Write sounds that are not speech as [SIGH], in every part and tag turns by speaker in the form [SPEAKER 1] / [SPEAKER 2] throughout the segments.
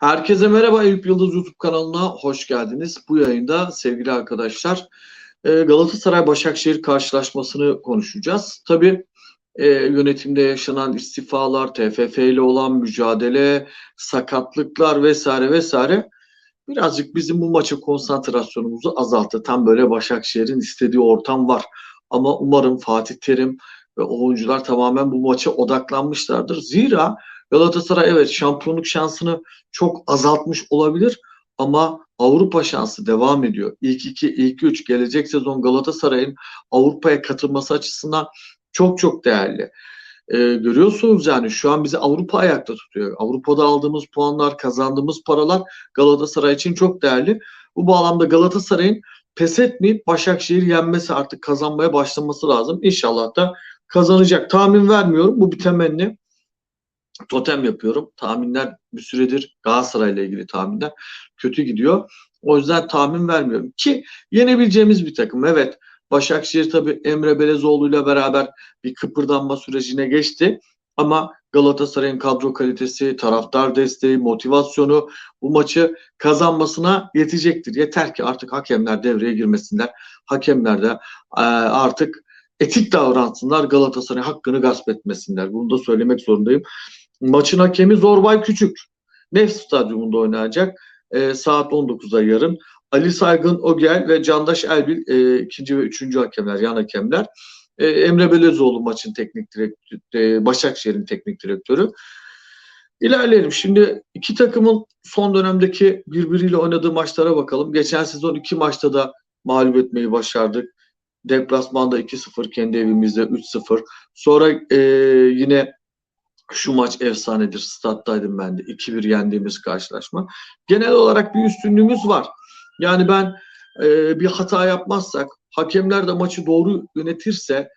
[SPEAKER 1] Herkese merhaba Eyüp Yıldız YouTube kanalına hoş geldiniz. Bu yayında sevgili arkadaşlar e, Galatasaray Başakşehir karşılaşmasını konuşacağız. Tabii e, yönetimde yaşanan istifalar, TFF ile olan mücadele, sakatlıklar vesaire vesaire birazcık bizim bu maça konsantrasyonumuzu azalttı. Tam böyle Başakşehir'in istediği ortam var. Ama umarım Fatih Terim ve oyuncular tamamen bu maça odaklanmışlardır. Zira Galatasaray evet şampiyonluk şansını çok azaltmış olabilir ama Avrupa şansı devam ediyor. İlk iki, ilk üç gelecek sezon Galatasaray'ın Avrupa'ya katılması açısından çok çok değerli. Ee, görüyorsunuz yani şu an bizi Avrupa ayakta tutuyor. Avrupa'da aldığımız puanlar, kazandığımız paralar Galatasaray için çok değerli. Bu bağlamda Galatasaray'ın pes etmeyip Başakşehir yenmesi artık kazanmaya başlaması lazım. İnşallah da kazanacak. Tahmin vermiyorum. Bu bir temenni totem yapıyorum. Tahminler bir süredir Galatasaray'la ilgili tahminler kötü gidiyor. O yüzden tahmin vermiyorum. Ki yenebileceğimiz bir takım. Evet Başakşehir tabii Emre Belezoğlu ile beraber bir kıpırdanma sürecine geçti. Ama Galatasaray'ın kadro kalitesi, taraftar desteği, motivasyonu bu maçı kazanmasına yetecektir. Yeter ki artık hakemler devreye girmesinler. Hakemler de e, artık etik davransınlar. Galatasaray hakkını gasp etmesinler. Bunu da söylemek zorundayım. Maçın hakemi Zorbay Küçük. Nef Stadyumunda oynayacak. E, saat 19'a yarın. Ali Saygın Ogel ve Candaş Elbil e, ikinci ve üçüncü hakemler, yan hakemler. E, Emre Belezoğlu maçın teknik direktörü, e, Başakşehir'in teknik direktörü. İlerleyelim. Şimdi iki takımın son dönemdeki birbiriyle oynadığı maçlara bakalım. Geçen sezon iki maçta da mağlup etmeyi başardık. Deplasmanda 2-0, kendi evimizde 3-0. Sonra e, yine şu maç efsanedir. Stat'taydım ben de. 2-1 yendiğimiz karşılaşma. Genel olarak bir üstünlüğümüz var. Yani ben e, bir hata yapmazsak, hakemler de maçı doğru yönetirse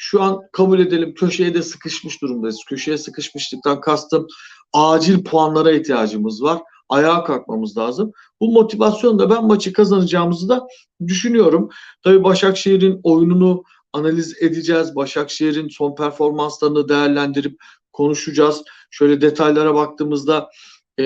[SPEAKER 1] şu an kabul edelim köşeye de sıkışmış durumdayız. Köşeye sıkışmışlıktan kastım acil puanlara ihtiyacımız var. Ayağa kalkmamız lazım. Bu motivasyonla ben maçı kazanacağımızı da düşünüyorum. Tabii Başakşehir'in oyununu analiz edeceğiz. Başakşehir'in son performanslarını değerlendirip konuşacağız. Şöyle detaylara baktığımızda e,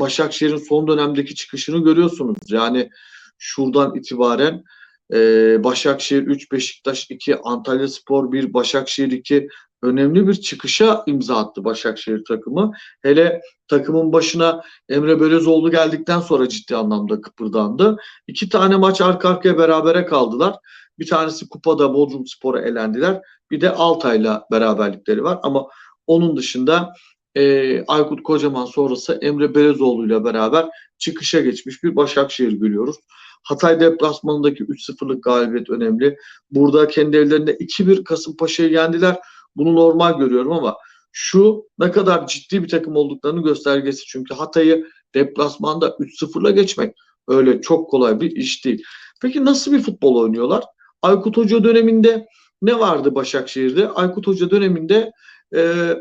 [SPEAKER 1] Başakşehir'in son dönemdeki çıkışını görüyorsunuz. Yani şuradan itibaren e, Başakşehir 3, Beşiktaş 2, Antalya Spor 1, Başakşehir 2 önemli bir çıkışa imza attı Başakşehir takımı. Hele takımın başına Emre Belözoğlu geldikten sonra ciddi anlamda kıpırdandı. İki tane maç arka arkaya berabere kaldılar. Bir tanesi kupada Bodrum Spor'a elendiler. Bir de Altay'la beraberlikleri var ama onun dışında e, Aykut Kocaman sonrası Emre Belezoğlu ile beraber çıkışa geçmiş bir Başakşehir görüyoruz. Hatay deplasmanındaki 3-0'lık galibiyet önemli. Burada kendi evlerinde 2-1 Kasımpaşa'yı yendiler. Bunu normal görüyorum ama şu ne kadar ciddi bir takım olduklarını göstergesi. Çünkü Hatay'ı deplasmanda 3-0'la geçmek öyle çok kolay bir iş değil. Peki nasıl bir futbol oynuyorlar? Aykut Hoca döneminde ne vardı Başakşehir'de? Aykut Hoca döneminde e,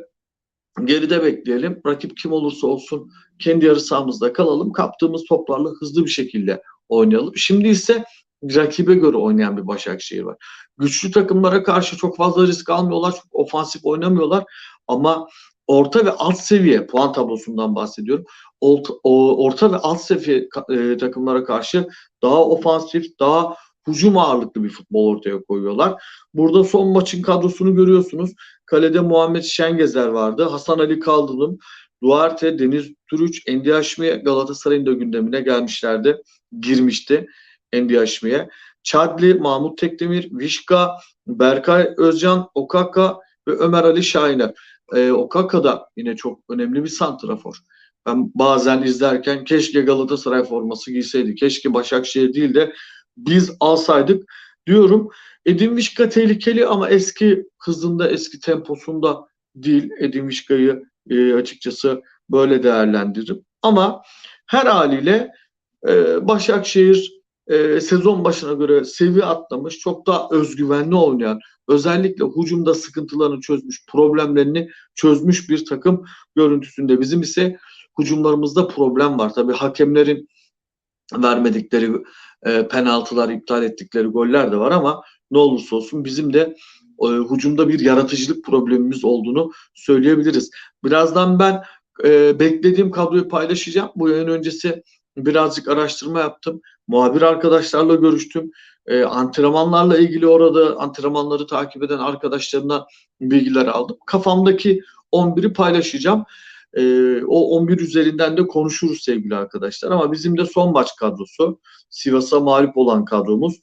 [SPEAKER 1] geride bekleyelim. Rakip kim olursa olsun kendi yarı sahamızda kalalım. Kaptığımız toplarla hızlı bir şekilde oynayalım. Şimdi ise rakibe göre oynayan bir Başakşehir var. Güçlü takımlara karşı çok fazla risk almıyorlar. Çok ofansif oynamıyorlar. Ama orta ve alt seviye puan tablosundan bahsediyorum. Orta, ve alt seviye e, takımlara karşı daha ofansif, daha hücum ağırlıklı bir futbol ortaya koyuyorlar. Burada son maçın kadrosunu görüyorsunuz. Kalede Muhammed Şengezer vardı. Hasan Ali Kaldırım, Duarte, Deniz Türüç, Endi Haşmi Galatasaray'ın da gündemine gelmişlerdi. Girmişti Endi Haşmi'ye. Çadli, Mahmut Tekdemir, Vişka, Berkay Özcan, Okaka ve Ömer Ali Şahiner. Ee, Okaka da yine çok önemli bir santrafor. Ben bazen izlerken keşke Galatasaray forması giyseydi. Keşke Başakşehir değil de biz alsaydık diyorum. Edin Vişka tehlikeli ama eski hızında, eski temposunda değil. Edin Vişka'yı e, açıkçası böyle değerlendiririm. Ama her haliyle e, Başakşehir e, sezon başına göre seviye atlamış, çok daha özgüvenli oynayan, özellikle hücumda sıkıntılarını çözmüş, problemlerini çözmüş bir takım görüntüsünde. Bizim ise hücumlarımızda problem var. Tabii hakemlerin vermedikleri e, penaltılar, iptal ettikleri goller de var ama ne olursa olsun bizim de e, hücumda bir yaratıcılık problemimiz olduğunu söyleyebiliriz. Birazdan ben e, beklediğim kadroyu paylaşacağım. Bu yayın öncesi birazcık araştırma yaptım. Muhabir arkadaşlarla görüştüm. E, antrenmanlarla ilgili orada antrenmanları takip eden arkadaşlarına bilgiler aldım. Kafamdaki 11'i paylaşacağım. E, o 11 üzerinden de konuşuruz sevgili arkadaşlar. Ama bizim de son maç kadrosu. Sivas'a mağlup olan kadromuz.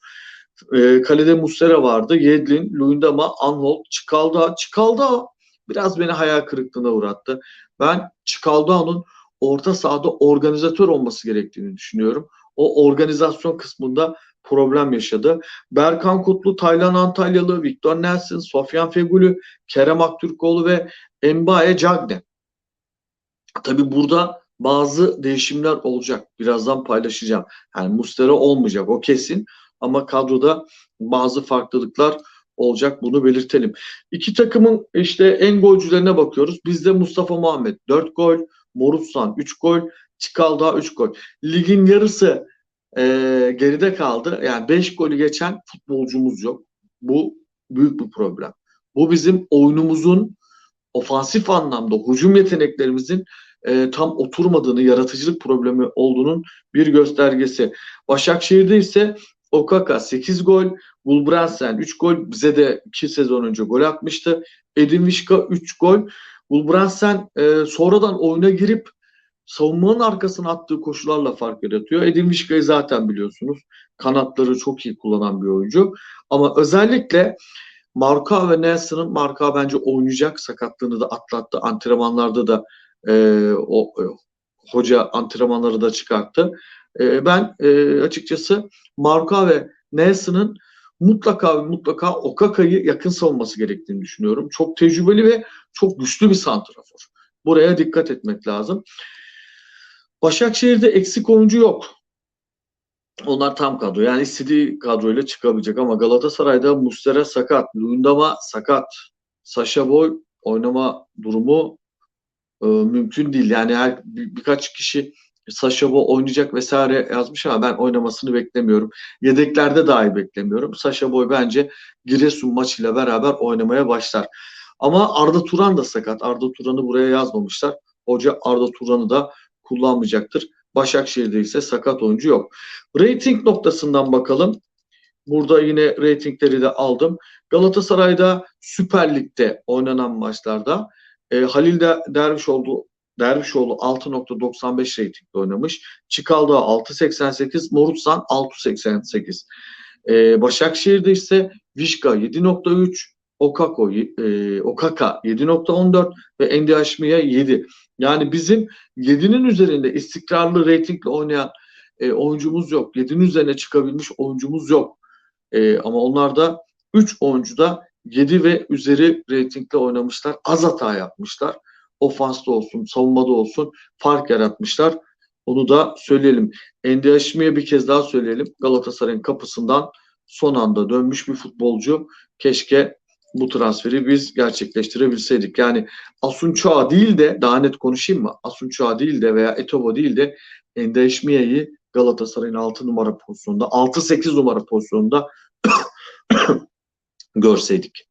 [SPEAKER 1] E, kalede Muslera vardı. Yedlin, Luyendama, Anhold, Çıkalda. Çıkalda biraz beni hayal kırıklığına uğrattı. Ben Çıkalda'nın orta sahada organizatör olması gerektiğini düşünüyorum. O organizasyon kısmında problem yaşadı. Berkan Kutlu, Taylan Antalyalı, Victor Nelson, Sofyan Fegülü, Kerem Aktürkoğlu ve Mbaye Cagne. Tabi burada bazı değişimler olacak. Birazdan paylaşacağım. Yani Mustera olmayacak o kesin. Ama kadroda bazı farklılıklar olacak bunu belirtelim. İki takımın işte en golcülerine bakıyoruz. Bizde Mustafa Muhammed 4 gol, Morutsan 3 gol, Çıkalda 3 gol. Ligin yarısı e, geride kaldı. Yani 5 golü geçen futbolcumuz yok. Bu büyük bir problem. Bu bizim oyunumuzun ofansif anlamda hücum yeteneklerimizin e, tam oturmadığını, yaratıcılık problemi olduğunun bir göstergesi. Başakşehir'de ise Okaka 8 gol, Gulbrandsen 3 gol. Bize de 2 sezon önce gol atmıştı. Edin Vişka 3 gol. Gulbrandsen e, sonradan oyuna girip savunmanın arkasına attığı koşularla fark yaratıyor. Edin Vişka'yı zaten biliyorsunuz. Kanatları çok iyi kullanan bir oyuncu. Ama özellikle Marka ve Nelson'ın Marka bence oynayacak. Sakatlığını da atlattı. Antrenmanlarda da e, o e, hoca antrenmanları da çıkarttı. E, ben e, açıkçası Marka ve Nelson'ın mutlaka ve mutlaka Okaka'yı yakın savunması gerektiğini düşünüyorum. Çok tecrübeli ve çok güçlü bir santrafor. Buraya dikkat etmek lazım. Başakşehir'de eksik oyuncu yok. Onlar tam kadro. Yani istediği kadroyla çıkabilecek ama Galatasaray'da Mustera sakat, Luyendama sakat, Sasha Boy oynama durumu e, mümkün değil. Yani her bir, birkaç kişi Sasha Boy oynayacak vesaire yazmış ama ben oynamasını beklemiyorum. Yedeklerde dahi beklemiyorum. Sasha Boy bence Giresun maçıyla beraber oynamaya başlar. Ama Arda Turan da sakat. Arda Turan'ı buraya yazmamışlar. Hoca Arda Turan'ı da kullanmayacaktır. Başakşehir'de ise sakat oyuncu yok. Rating noktasından bakalım. Burada yine reytingleri de aldım. Galatasaray'da Süper Lig'de oynanan maçlarda e, Halil de Dervişoğlu Dervişoğlu 6.95 reytingde oynamış. Çıkalda 6.88, Morutsan 6.88. E, Başakşehir'de ise Vişka 7.3, Okako, e, Okaka 7.14 ve Endi Haşmiye 7. Yani bizim 7'nin üzerinde istikrarlı reytingle oynayan e, oyuncumuz yok. 7'nin üzerine çıkabilmiş oyuncumuz yok. E, ama onlar da 3 oyuncu da 7 ve üzeri reytingle oynamışlar. Az hata yapmışlar. Ofansta olsun, savunmada olsun fark yaratmışlar. Onu da söyleyelim. Endi Haşmiye bir kez daha söyleyelim. Galatasaray'ın kapısından son anda dönmüş bir futbolcu. Keşke bu transferi biz gerçekleştirebilseydik. Yani Asunçoğa değil de daha net konuşayım mı? Asunçoğa değil de veya Etobo değil de Endeşmiye'yi Galatasaray'ın 6 numara pozisyonunda 6-8 numara pozisyonunda [COUGHS] görseydik.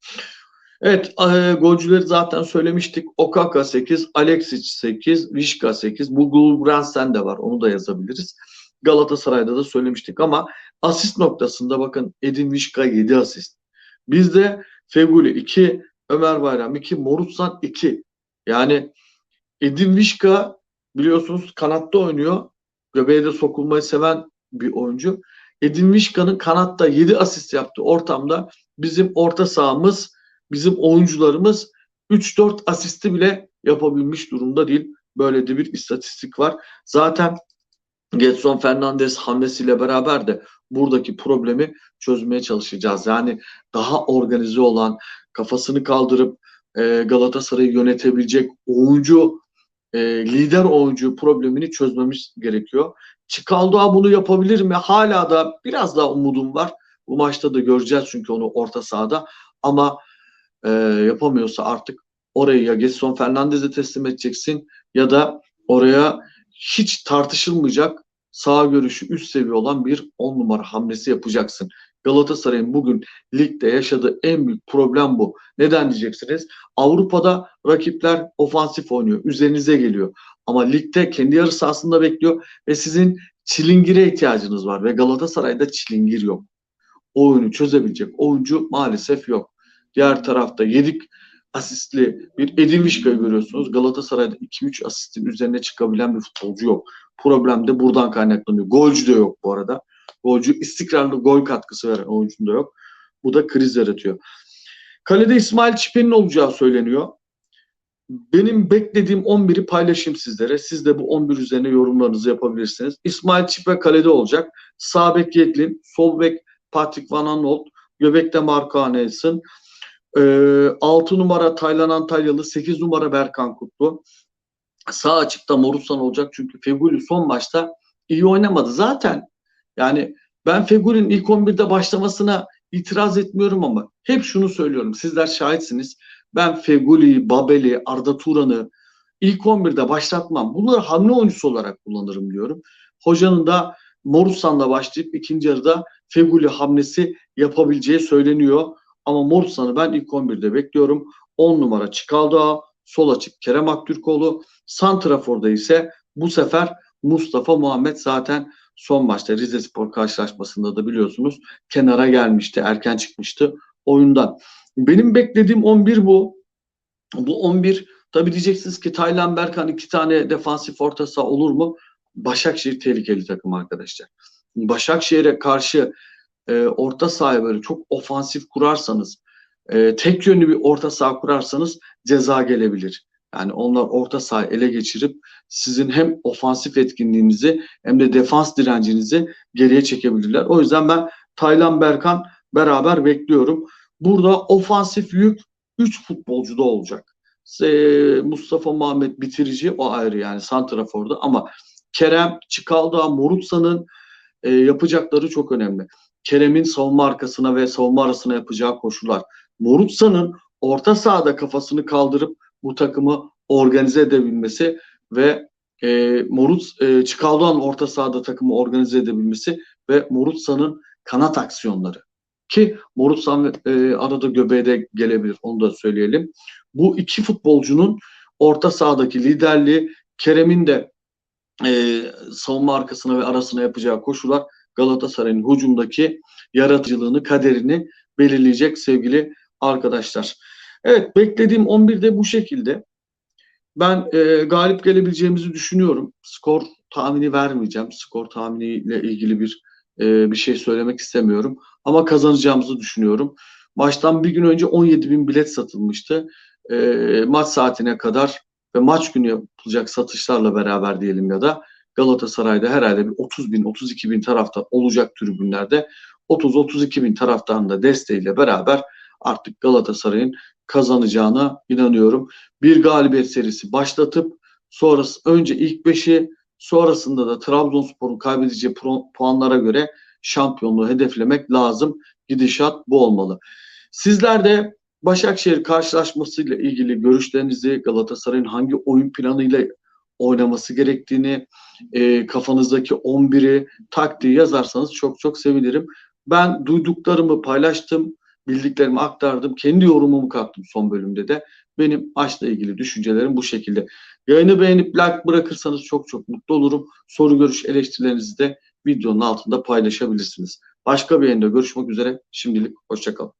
[SPEAKER 1] Evet e, golcüleri zaten söylemiştik. Okaka 8, Alexic 8, Vişka 8. Bu Gulbrandsen de var. Onu da yazabiliriz. Galatasaray'da da söylemiştik ama asist noktasında bakın Edin Vişka 7 asist. Bizde Feguli 2, Ömer Bayram 2, Morutsan 2. Yani Edin Vişka biliyorsunuz kanatta oynuyor. Göbeğe de sokulmayı seven bir oyuncu. Edin Vişka'nın kanatta 7 asist yaptığı ortamda bizim orta sahamız, bizim oyuncularımız 3-4 asisti bile yapabilmiş durumda değil. Böyle de bir istatistik var. Zaten Getson Fernandez hamlesiyle beraber de buradaki problemi çözmeye çalışacağız. Yani daha organize olan, kafasını kaldırıp e, Galatasaray'ı yönetebilecek oyuncu, e, lider oyuncu problemini çözmemiz gerekiyor. Çikaldoğa bunu yapabilir mi? Hala da biraz daha umudum var. Bu maçta da göreceğiz çünkü onu orta sahada. Ama e, yapamıyorsa artık orayı ya Getson Fernandez'e teslim edeceksin ya da oraya hiç tartışılmayacak sağ görüşü üst seviye olan bir 10 numara hamlesi yapacaksın. Galatasaray'ın bugün ligde yaşadığı en büyük problem bu. Neden diyeceksiniz? Avrupa'da rakipler ofansif oynuyor. Üzerinize geliyor. Ama ligde kendi yarı sahasında bekliyor ve sizin çilingire ihtiyacınız var ve Galatasaray'da çilingir yok. O oyunu çözebilecek oyuncu maalesef yok. Diğer tarafta yedik asistli bir Edin Vişka'yı görüyorsunuz. Galatasaray'da 2-3 asistin üzerine çıkabilen bir futbolcu yok. Problem de buradan kaynaklanıyor. Golcü de yok bu arada. Golcü istikrarlı gol katkısı veren oyuncunun da yok. Bu da kriz yaratıyor. Kalede İsmail Çipe'nin olacağı söyleniyor. Benim beklediğim 11'i paylaşayım sizlere. Siz de bu 11 üzerine yorumlarınızı yapabilirsiniz. İsmail Çipe kalede olacak. Sağ bek Yetlin, sol bek Patrick Van Aanholt, göbekte Marco Anelson, ee, 6 numara Taylan Antalyalı, 8 numara Berkan Kutlu. Sağ açıkta Morusan olacak çünkü Feguli son maçta iyi oynamadı. Zaten yani ben Feguli'nin ilk 11'de başlamasına itiraz etmiyorum ama hep şunu söylüyorum. Sizler şahitsiniz. Ben Feguli, Babeli, Arda Turan'ı ilk 11'de başlatmam. Bunları hamle oyuncusu olarak kullanırım diyorum. Hocanın da Morusan'la başlayıp ikinci yarıda Feguli hamlesi yapabileceği söyleniyor. Ama Morusan'ı ben ilk 11'de bekliyorum. 10 numara Çikaldağ, sol açık Kerem Aktürkoğlu, Santrafor'da ise bu sefer Mustafa Muhammed zaten son maçta Rize Spor karşılaşmasında da biliyorsunuz kenara gelmişti, erken çıkmıştı oyundan. Benim beklediğim 11 bu. Bu 11 tabi diyeceksiniz ki Taylan Berkan iki tane defansif orta saha olur mu? Başakşehir tehlikeli takım arkadaşlar. Başakşehir'e karşı e, orta sahaya böyle çok ofansif kurarsanız, e, tek yönlü bir orta saha kurarsanız ceza gelebilir. Yani onlar orta saha ele geçirip sizin hem ofansif etkinliğinizi hem de defans direncinizi geriye çekebilirler. O yüzden ben Taylan Berkan beraber bekliyorum. Burada ofansif yük 3 futbolcuda olacak. Mustafa Muhammed bitirici o ayrı yani santraforda ama Kerem, Çikaldağ, Morutsa'nın e, yapacakları çok önemli. Kerem'in savunma arkasına ve savunma arasına yapacağı koşular. Morutsa'nın orta sahada kafasını kaldırıp bu takımı organize edebilmesi ve e, Moruts e, Çikaldoğan orta sahada takımı organize edebilmesi ve Morutsa'nın kanat aksiyonları ki Morutsan e, arada göbeğe de gelebilir onu da söyleyelim. Bu iki futbolcunun orta sahadaki liderliği Kerem'in de e, savunma arkasına ve arasına yapacağı koşular Galatasaray'ın hücumdaki yaratıcılığını, kaderini belirleyecek sevgili arkadaşlar. Evet beklediğim 11'de bu şekilde. Ben e, galip gelebileceğimizi düşünüyorum. Skor tahmini vermeyeceğim. Skor tahminiyle ilgili bir e, bir şey söylemek istemiyorum. Ama kazanacağımızı düşünüyorum. Maçtan bir gün önce 17 bin bilet satılmıştı. E, maç saatine kadar ve maç günü yapılacak satışlarla beraber diyelim ya da Galatasaray'da herhalde bir 30 bin, 32 bin taraftar olacak tribünlerde 30-32 bin taraftarın da desteğiyle beraber artık Galatasaray'ın kazanacağına inanıyorum. Bir galibiyet serisi başlatıp sonrası önce ilk beşi sonrasında da Trabzonspor'un kaybedeceği puanlara göre şampiyonluğu hedeflemek lazım. Gidişat bu olmalı. Sizler de Başakşehir karşılaşmasıyla ilgili görüşlerinizi Galatasaray'ın hangi oyun planıyla oynaması gerektiğini, e, kafanızdaki 11'i, taktiği yazarsanız çok çok sevinirim. Ben duyduklarımı paylaştım, bildiklerimi aktardım, kendi yorumumu kattım son bölümde de. Benim maçla ilgili düşüncelerim bu şekilde. Yayını beğenip like bırakırsanız çok çok mutlu olurum. Soru görüş eleştirilerinizi de videonun altında paylaşabilirsiniz. Başka bir yayında görüşmek üzere. Şimdilik hoşçakalın.